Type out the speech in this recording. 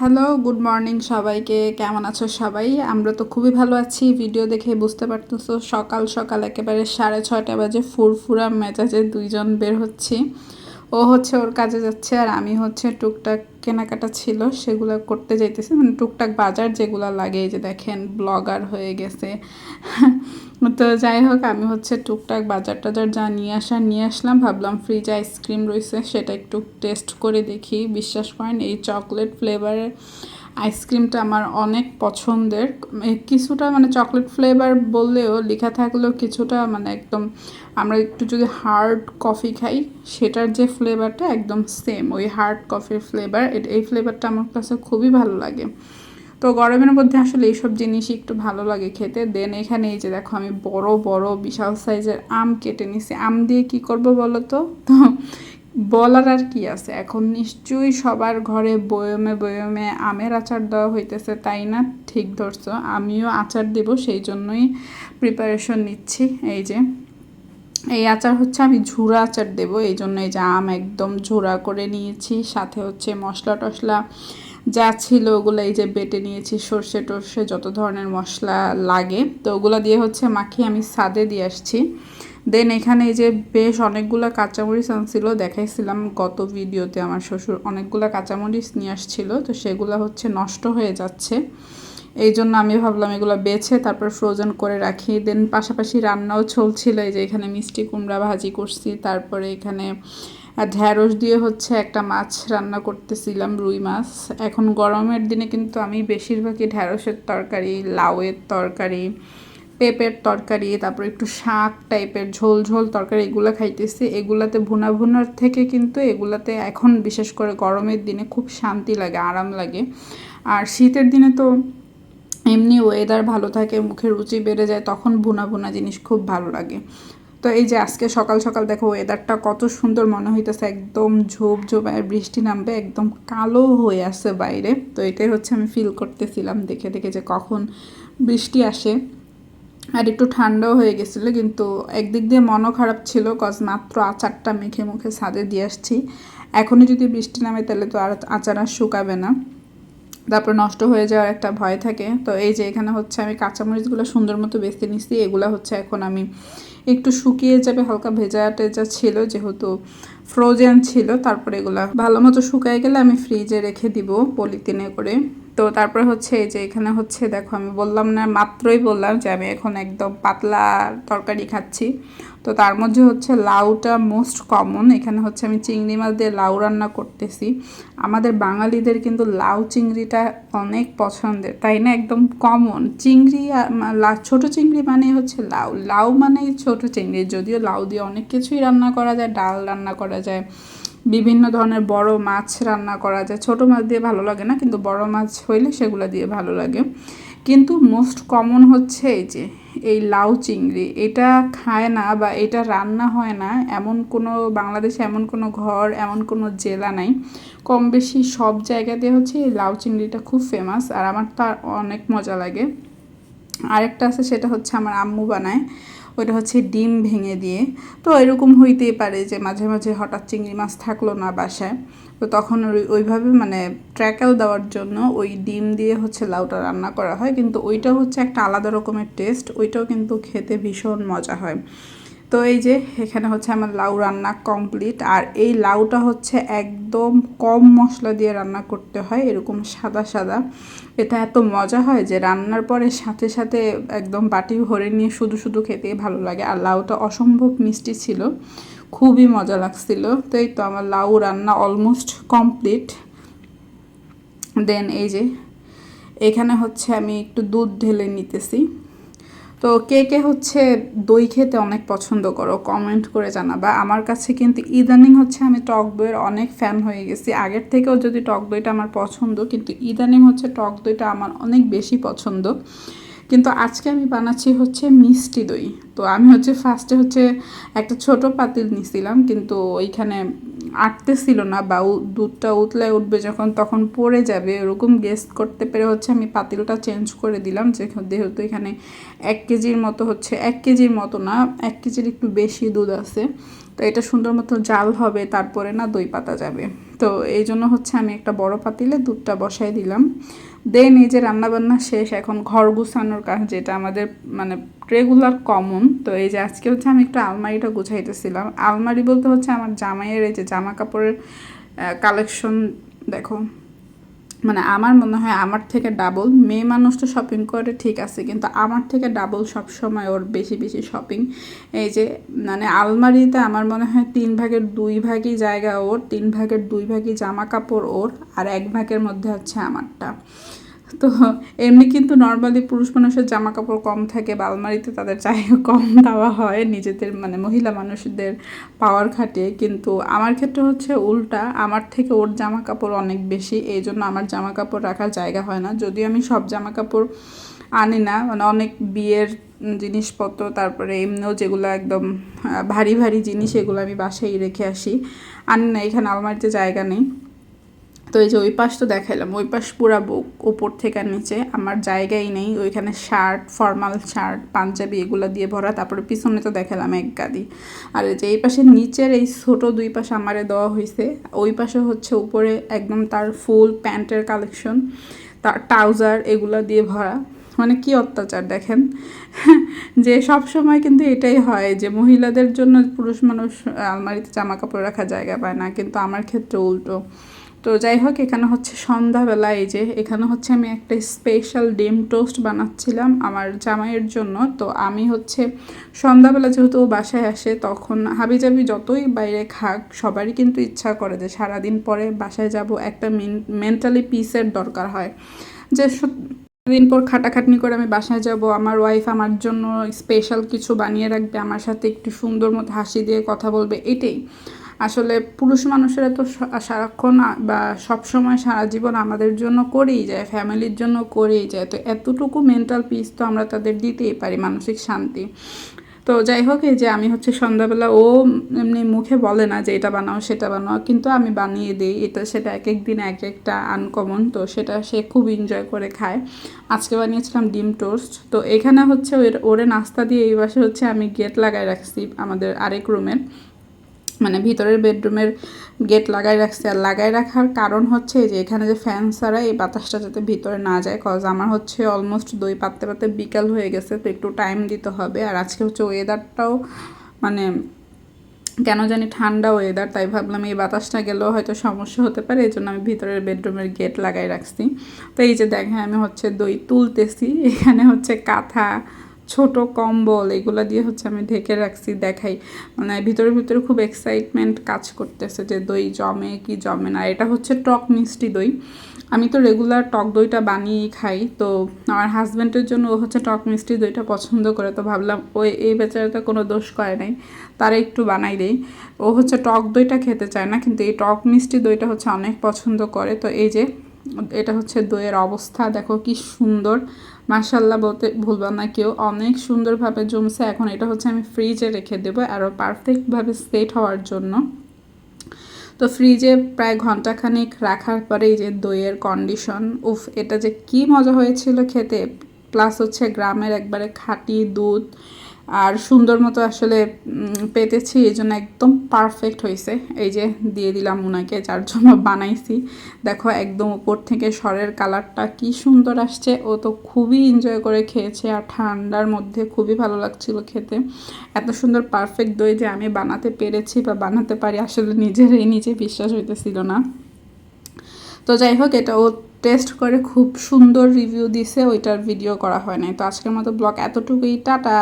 Hello good morning সবাইকে। কেমন আছো সবাই? আমরা তো খুবই ভালো আছি। ভিডিও দেখে বুঝতে পারতেছো, সকাল সকাল একেবারে সাড়ে ছটা বাজে ফুরফুরা মেজাজে দুইজন বের হচ্ছি। ও হচ্ছে ওর কাজে যাচ্ছে আর আমি হচ্ছে টুকটাক কেনাকাটা ছিল, সেগুলো করতে যাইতেছি। মানে টুকটাক বাজার যেগুলো লাগে যে দেখেন ব্লগার হয়ে গেছে। তো যাই হোক, আমি হচ্ছে টুকটাক বাজার টাজার যা নিয়ে আসা নিয়ে আসলাম, ভাবলাম ফ্রিজে আইসক্রিম রয়েছে সেটা একটু টেস্ট করে দেখি। বিশ্বাস করেন, এই চকলেট ফ্লেভারের আইসক্রিমটা আমার অনেক পছন্দের। কিছুটা মানে চকলেট ফ্লেভার বললেও লেখা থাকলেও কিছুটা মানে একদম আমরা একটু যদি হার্ড কফি খাই, সেটার যে ফ্লেভারটা একদম সেম ওই হার্ড কফির ফ্লেভার এই ফ্লেভারটা আমার কাছে খুবই ভালো লাগে। তো গরমের মধ্যে আসলে এইসব জিনিসই একটু ভালো লাগে খেতে। দেন এখানে এই যে দেখো আমি বড় বড়, বিশাল সাইজের আম কেটে নিছি। আম দিয়ে কি করব বলো তো? তো বলার আর কি আছে? এখন নিশ্চয়ই সবার ঘরে বয়মে বয়মে আমের আচার দেওয়া হইতেছে, তাই না? ঠিক ধরছো। আমিও আচার দেব, সেই জন্যই প্রিপারেশন নিচ্ছি, এই যে। এই আচার হচ্ছে আমি ঝুরা আচার দেব, এই জন্য এই যে আম একদম ঝুরা করে নিয়েছি, সাথে হচ্ছে মশলা টশলা যা ছিল ওগুলো এই যে বেটে নিয়েছি, সর্ষে টর্ষে যত ধরনের মশলা লাগে, তো ওগুলো দিয়ে হচ্ছে মাখিয়ে আমি সাদে দিয়ে আসছি। দেন এখানে এই যে বেশ অনেকগুলো কাঁচামরিচ আনছিল, দেখাইছিলাম গত ভিডিওতে আমার শ্বশুর, অনেকগুলো কাঁচামরিচ নিয়ে আসছিল, তো সেগুলো হচ্ছে নষ্ট হয়ে যাচ্ছে। এই জন্য আমি ভাবলাম এগুলো বেছে তারপর ফ্রোজেন করে রাখি। দেন পাশাপাশি রান্নাও চলছিল, এই যে এখানে মিষ্টি কুমড়া ভাজি করছি, তারপরে এখানে ঢ্যাঁড়স দিয়ে হচ্ছে একটা মাছ রান্না করতেছিলাম, রুই মাছ। এখন গরমের দিনে কিন্তু আমি বেশিরভাগই ঢ্যাঁড়সের তরকারি, লাউয়ের তরকারি পেঁপের তরকারি, তারপর একটু শাক টাইপের, ঝোল ঝোল তরকারি, এগুলো খাইতেছি। এগুলাতে ভুনা ভুনার থেকে কিন্তু এগুলাতে এখন বিশেষ করে গরমের দিনে খুব শান্তি লাগে, আরাম লাগে। আর শীতের দিনে তো এমনি ওয়েদার ভালো থাকে মুখের রুচি বেড়ে যায়, তখন ভুনা ভুনা জিনিস খুব ভালো লাগে। তো এই যে আজকে সকাল সকাল দেখো ওয়েদারটা কত সুন্দর মনে হইতেছে, একদম ঝোপ ঝোপ আর বৃষ্টি নামবে, একদম কালো হয়ে আসে বাইরে। তো এটাই হচ্ছে আমি ফিল করতেছিলাম, দেখে দেখে যে কখন বৃষ্টি আসে। আর একটু ঠান্ডাও হয়ে গেছিল, কিন্তু একদিক দিয়ে মনও খারাপ ছিল কজ মাত্র আচারটা মেখে মুখে ছাদে দিয়ে আসছি। এখনই যদি বৃষ্টি নামে তাহলে তো আর আচার আর শুকাবে না। তারপর নষ্ট হয়ে যাওয়ার একটা ভয় থাকে। তো এই যে এখানে হচ্ছে আমি কাঁচামরিচগুলো সুন্দর মতো বেছে নিচ্ছি এগুলো হচ্ছে এখন আমি একটু শুকিয়ে যাবে, হালকা ভেজা টেজা ছিল, যেহেতু ফ্রোজেন ছিল, তারপরে এগুলো ভালো মতো শুকায় গেলে আমি ফ্রিজে রেখে দিব পলিথিনে করে। তো তারপরে হচ্ছে এই যে এখানে হচ্ছে, দেখো আমি বললাম না, মাত্রই বললাম যে আমি এখন একদম পাতলা তরকারি খাচ্ছি। তো তার মধ্যে হচ্ছে লাউটা মোস্ট কমন এখানে হচ্ছে আমি চিংড়ি মাছ দিয়ে লাউ রান্না করতেছি। আমাদের বাঙালিদের কিন্তু লাউ চিংড়িটা অনেক পছন্দের, তাই না? একদম কমন চিংড়ি ছোট চিংড়ি মানে হচ্ছে লাউ। লাউ মানে ছোট চিংড়ি, যদিও লাউ দিয়ে অনেক কিছুই রান্না করা যায়, ডাল রান্না করা যায়। বিভিন্ন ধরনের বড় মাছ রান্না করা যায়। ছোট মাছ দিয়ে ভালো লাগে না, কিন্তু বড় মাছ হইলে সেগুলো দিয়ে ভালো লাগে। কিন্তু মোস্ট কমন হচ্ছে এই যে, এই লাউ চিংড়ি। এটা খায় না বা এটা রান্না হয় না, এমন কোনো বাংলাদেশে এমন কোনো ঘর, এমন কোনো জেলা নাই। কম বেশি সব জায়গাতে হচ্ছে এই লাউ চিংড়িটা খুব ফেমাস আর আমার তার অনেক মজা লাগে। আরেকটা আছে, সেটা হচ্ছে আমার আম্মু বানায়। ওইটা হচ্ছে ডিম ভেঙে দিয়ে। তো এরকম হইতেই পারে যে মাঝে মাঝে হঠাৎ চিংড়ি মাছ থাকল না বাসায়। তো তখন ওইভাবে মানে ট্র্যাকেও দেওয়ার জন্য ওই ডিম দিয়ে হচ্ছে লাউটা রান্না করা হয়। কিন্তু ওইটা হচ্ছে একটা আলাদা রকমের টেস্ট ওইটাও কিন্তু খেতে ভীষণ মজা হয়। তো এই যে এখানে হচ্ছে আমার লাউ রান্না কমপ্লিট, আর এই লাউটা হচ্ছে একদম কম মশলা দিয়ে রান্না করতে হয়, এরকম সাদা সাদা। এটা এত মজা হয় যে রান্নার পরে সাথে সাথে একদম বাটি ভরে নিয়ে শুধু শুধু খেতেই ভালো লাগে, আর লাউটা অসম্ভব মিষ্টি ছিল, খুবই মজা লাগছিল। তো এই তো আমার লাউ রান্না অলমোস্ট কমপ্লিট দেন এই যে এখানে হচ্ছে আমি একটু দুধ ঢেলে নিতেছি। তো কে কে হচ্ছে দই খেতে অনেক পছন্দ করো কমেন্ট করে জানাবা। আমার কাছে কিন্তু ইদানিং হচ্ছে আমি টক দইয়ের অনেক ফ্যান হয়ে গেছি। আগের থেকেও যদি টক দইটা আমার পছন্দ, কিন্তু ইদানিং হচ্ছে টক দইটা আমার অনেক বেশি পছন্দ। কিন্তু আজকে আমি বানাচ্ছি হচ্ছে মিষ্টি দই। তো আমি হচ্ছে ফার্স্টে হচ্ছে একটা ছোট পাতিল নিছিলাম, কিন্তু ওইখানে আটতেছিল না বা দুধটা উতলায় উঠবে যখন তখন পড়ে যাবে ওরকম গেস্ট করতে পেরে হচ্ছে আমি পাতিলটা চেঞ্জ করে দিলাম যেহেতু এখানে এক কেজির মতো হচ্ছে, এক কেজির মতো না, এক কেজির একটু বেশি দুধ আছে। তো এটা সুন্দর মতো জাল হবে, তারপরে না দই পাতা যাবে। তো এই জন্য হচ্ছে আমি একটা বড় পাতিলে দুধটা বসাই দিলাম। দেন এই যে রান্নাবান্না শেষ, এখন ঘর গুছানোর কাজ, যেটা আমাদের মানে রেগুলার কমন তো এই যে আজকে হচ্ছে আমি একটু আলমারিটা গুছাইতেছিলাম। আলমারি বলতে হচ্ছে আমার জামাইয়ের এই যে জামা কাপড়ের কালেকশন দেখো মানে আমার মনে হয় আমার থেকে ডাবল মেয়ে মানুষ তো শপিং করে, ঠিক আছে, কিন্তু আমার থেকে ডাবল সব সময় ওর বেশি বেশি শপিং এই যে মানে আলমারিতে আমার মনে হয় তিন ভাগের দুই ভাগই জায়গা ওর, তিন ভাগের দুই ভাগই জামা কাপড় ওর, আর এক ভাগের মধ্যে হচ্ছে আমারটা। তো এমনি কিন্তু নর্মালি পুরুষ মানুষের জামা কাপড় কম থাকে বা আলমারিতে তাদের চাহিদা কম দেওয়া হয়, নিজেদের মানে মহিলা মানুষদের পাওয়ার খাটিয়ে। কিন্তু আমার ক্ষেত্রে হচ্ছে উল্টা, আমার থেকে ওর জামা কাপড় অনেক বেশি এই জন্য আমার জামা কাপড় রাখার জায়গা হয় না। যদিও আমি সব জামা কাপড় আনি না মানে অনেক বিয়ের জিনিসপত্র, তারপরে এমনিও যেগুলো একদম ভারী ভারী জিনিস, এগুলো আমি বাসায় রেখে আসি। আনি না, এখানে আলমারিতে জায়গা নেই। তো এই যে ওই পাশ তো দেখাইলাম, ওই পাশ পুরা বুক ওপর থেকে নিচে, আমার জায়গাই নেই, ওইখানে শার্ট, ফর্মাল শার্ট, পাঞ্জাবি এগুলো দিয়ে ভরা, তারপরে পিছনে তো দেখালাম এক গাদি। আর এই যে এই পাশে নিচের এই ছোট দুই পাশে আমারে দেওয়া হয়েছে ওই পাশে হচ্ছে উপরে একদম তার ফুল প্যান্টের কালেকশন, তার ট্রাউজার এগুলো দিয়ে ভরা। মানে কি অত্যাচার দেখেন, যে সব সময় কিন্তু এটাই হয় যে মহিলাদের জন্য পুরুষ মানুষ আলমারিতে জামা কাপড় রাখার জায়গা পায় না, কিন্তু আমার ক্ষেত্রে উল্টো। তো যাই হোক, এখানে হচ্ছে সন্ধ্যাবেলা, এই যে এখানে হচ্ছে আমি একটা স্পেশাল ডিম টোস্ট বানাচ্ছিলাম আমার জামাইয়ের জন্য। তো আমি হচ্ছে সন্ধ্যাবেলা যেহেতু ও বাসায় আসে, তখন হাবিজাবি যতই বাইরে খাক, সবারই কিন্তু ইচ্ছা করে যে সারাদিন পরে বাসায় যাব। একটা মেন্টালি পিসের দরকার হয়। যে দিন পর খাটাখাটনি করে আমি বাসায় যাব, আমার ওয়াইফ আমার জন্য স্পেশাল কিছু বানিয়ে রাখবে, আমার সাথে একটু সুন্দর মতো হাসি দিয়ে কথা বলবে, এটাই। আসলে পুরুষ মানুষেরা তো সারাক্ষণ বা সবসময় সারা জীবন আমাদের জন্য করেই যায়, ফ্যামিলির জন্য করেই যায়। তো এতটুকু মেন্টাল পিস তো আমরা তাদের দিতেই পারি, মানসিক শান্তি। তো যাই হোক, এই যে আমি হচ্ছে সন্ধ্যাবেলা, ও এমনি মুখে বলে না যে এটা বানাও, সেটা বানাও, কিন্তু আমি বানিয়ে দিই। এটা সেটা এক এক দিন এক একটা আনকমন তো সেটা সে খুব এনজয় করে খায়। আজকে বানিয়েছিলাম ডিম টোস্ট। তো এখানে হচ্ছে ওর, ওরে নাস্তা দিয়ে এই বাসে হচ্ছে আমি গেট লাগাই রাখছি আমাদের আরেক রুমের মানে ভিতরের বেডরুমের গেট লাগাই রাখছে। আর লাগাই রাখার কারণ হচ্ছে যে এখানে যে ফ্যান ছাড়া এই বাতাসটা যাতে ভিতরে না যায় কজ আমার হচ্ছে অলমোস্ট দই পাততে পাততে বিকাল হয়ে গেছে, তো একটু টাইম দিতে হবে। আর আজকে হচ্ছে ওয়েদারটাও মানে কেন জানি ঠান্ডা ওয়েদার তাই ভাবলাম এই বাতাসটা গেলেও হয়তো সমস্যা হতে পারে, এই জন্য আমি ভিতরের বেডরুমের গেট লাগাই রাখছি। তো এই যে দেখেন আমি হচ্ছে দই তুলতেছি, এখানে হচ্ছে কাঁথা ছোট কম্বল, এগুলো দিয়ে হচ্ছে আমি ঢেকে রাখছি, দেখাই। মানে ভিতরে ভিতরে খুব এক্সাইটমেন্ট কাজ করতেছে যে দই জমে কি জমে না। এটা হচ্ছে টক মিষ্টি দই। আমি তো রেগুলার টক দইটা বানিয়েই খাই, তো আমার হাজব্যান্ডের জন্য ও হচ্ছে টক মিষ্টি দইটা পছন্দ করে, তো ভাবলাম ওই এই বেচারাটা কোনো দোষ করে নাই, তারা একটু বানাই দেই। ও হচ্ছে টক দইটা খেতে চায় না, কিন্তু এই টক মিষ্টি দইটা হচ্ছে অনেক পছন্দ করে। তো এই যে এটা হচ্ছে দইয়ের অবস্থা। দেখো কি সুন্দর। মাসাল্লাহ বলতে ভুলবা না, কেউ অনেক সুন্দরভাবে জমছে। এখন এটা হচ্ছে আমি ফ্রিজে রেখে দেবো আরও পারফেক্টভাবে সেট হওয়ার জন্য। তো ফ্রিজে প্রায় ঘন্টাখানিক রাখার পরে এই যে দইয়ের কন্ডিশন উফ, এটা যে কি মজা হয়েছিল খেতে। প্লাস হচ্ছে গ্রামের একবারে খাঁটি দুধ আর সুন্দর মতো আসলে পেতেছি, এই জন্য একদম পারফেক্ট হয়েছে এই যে দিয়ে দিলাম ওনাকে যার জন্য বানাইছি। দেখো, একদম উপর থেকে স্বরের কালারটা কি সুন্দর আসছে। ও তো খুবই এনজয় করে খেয়েছে আর ঠান্ডার মধ্যে খুবই ভালো লাগছিল খেতে। এত সুন্দর পারফেক্ট দই যে আমি বানাতে পেরেছি বা বানাতে পারি আসলে নিজেরই, নিজে বিশ্বাস হইতেছিল না। তো যাই হোক, এটা ও টেস্ট করে খুব সুন্দর রিভিউ দিছে, ওইটার ভিডিও করা হয় নাই। তো আজকের মতো ব্লগ এতটুকুই, টাটা!